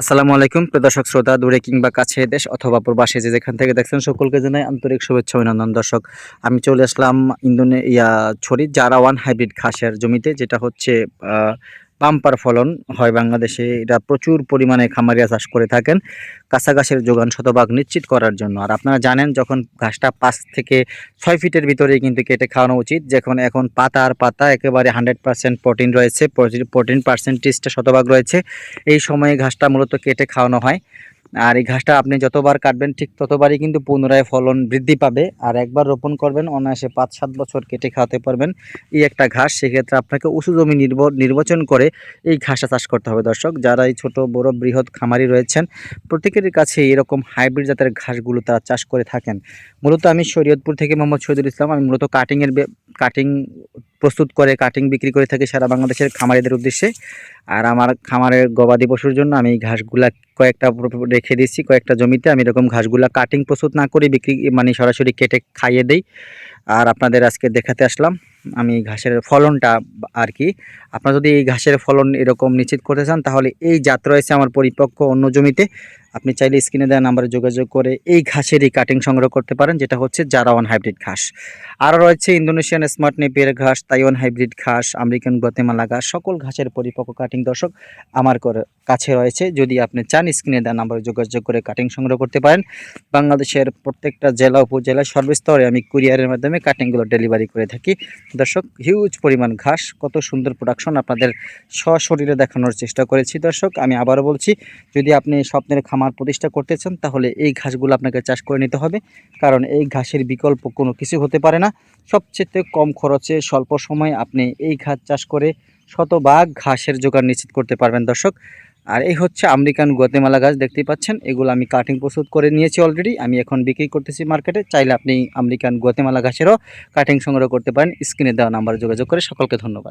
আসসালামু আলাইকুম, প্রিয় দর্শক, শ্রোতা, দূরে কিংবা কাছে দেশ অথবা প্রবাসে যে যেখান থেকে দেখছেন সকলকে জানাই আন্তরিক শুভেচ্ছা অভিনন্দন। দর্শক, আমি চলে আসলাম ইন্দোনেশিয়া, ছড়ি জারাওয়ান হাইব্রিড ঘাসের জমিতে, যেটা হচ্ছে বাম্পার ফলন হয় বাংলাদেশে। এটা প্রচুর পরিমাণে খামারিয়া চাষ করে থাকেন। কাঁচা ঘাসের যোগান শতভাগ নিশ্চিত করার জন্য। আর আপনারা জানেন, যখন ঘাসটা পাঁচ থেকে ছয় ফিটের ভিতরে কিন্তু কেটে খাওয়ানো উচিত, যখন এখন পাতা আর পাতা একেবারে হান্ড্রেড পার্সেন্ট প্রোটিন রয়েছে, প্রোটিন পার্সেন্টেজটা শতভাগ রয়েছে, এই সময়ে ঘাসটা মূলত কেটে খাওয়ানো হয়। আর এই ঘাসটা আপনি যতবার কাটবেন ঠিক ততবারই কিন্তু পুনরায় ফলন বৃদ্ধি পাবে। আর একবার রোপণ করবেন, অনায়াসে পাঁচ সাত বছর কেটে খাওয়াতে পারবেন এই একটা ঘাস। সেক্ষেত্রে আপনাকে উঁচু জমি নির্ব- নির্বাচন করে এই ঘাসটা চাষ করতে হবে দর্শক। যারা এই ছোটো, বড়, বৃহৎ খামারি রয়েছেন, প্রত্যেকের কাছে এরকম হাইব্রিড জাতের ঘাসগুলো তারা চাষ করে থাকেন। মূলত আমি শরীয়তপুর থেকে মোহাম্মদ শহীদুল ইসলাম, আমি মূলত কাটিংয়ের কাটিং প্রস্তুত করে কাটিং বিক্রি করে থাকি সারা বাংলাদেশের খামারিদের উদ্দেশ্যে। আর আমার খামারের গবাদি পশুর জন্য আমি ঘাসগুলা কয়েকটা রেখে দিচ্ছি কয়েকটা জমিতে। আমি এরকম ঘাসগুলা কাটিং প্রস্তুত না করে বিক্রি মানে সরাসরি কেটে খাইয়ে দেই। আর আপনাদের আজকে দেখাতে আসলাম, আমি ঘাসের ফলনটা আর কি। আপনারা যদি এই ঘাসের ফলন এরকম নিশ্চিত করতে চান, তাহলে এই জাত রয়েছে আমার পরিপক্ক অন্য জমিতে। আপনি চাইলে স্ক্রিনে দেওয়া নাম্বারে যোগাযোগ করে এই ঘাসেরই কাটিং সংগ্রহ করতে পারেন, যেটা হচ্ছে জারাওয়ান হাইব্রিড ঘাস। আরও রয়েছে ইন্দোনেশিয়ান স্মার্ট নেপিয়ার ঘাস তাইওয়ান হাইব্রিড ঘাস, আমেরিকান গুয়াতেমালা ঘাস, সকল ঘাসের পরিপক্ক কাটিং দর্শক আমার কাছে রয়েছে। যদি আপনি চান স্ক্রিনে দেওয়া নাম্বারে যোগাযোগ করে কাটিং সংগ্রহ করতে পারেন, বাংলাদেশের প্রত্যেকটা জেলা উপজেলা সর্বস্তরে আমি কুরিয়ারের মাধ্যমে কাটিংগুলো ডেলিভারি করে থাকি। দর্শক হিউজ পরিমাণ ঘাস, কত সুন্দর প্রোডাকশন আপনাদের সশরীরে দেখানোর চেষ্টা করেছি। দর্শক, আমি আবারও বলছি, যদি আপনি স্বপ্নের খামার প্রতিষ্ঠা করতে চান তাহলে এই ঘাসগুলো আপনাকে চাষ করে নিতে হবে। কারণ এই ঘাসের বিকল্প কোনো কিছু হতে পারে না। সবচেয়ে কম খরচে স্বল্প সময়ে আপনি এই ঘাস চাষ করে শতভাগ ঘাসের জোগান নিশ্চিত করতে পারবেন, দর্শক। আর এই হচ্ছে আমেরিকান গুয়াতেমালা গাছ, দেখতেই পাচ্ছেন। এগুলো আমি কাটিং প্রস্তুত করে নিয়েছি অলরেডি আমি এখন বিক্রি করতেছি মার্কেটে। চাইলে আপনি আমেরিকান গুয়াতেমালা ঘাসেরও কাটিং সংগ্রহ করতে পারেন। স্ক্রিনে দেওয়া নাম্বারে যোগাযোগ করে সকলকে ধন্যবাদ।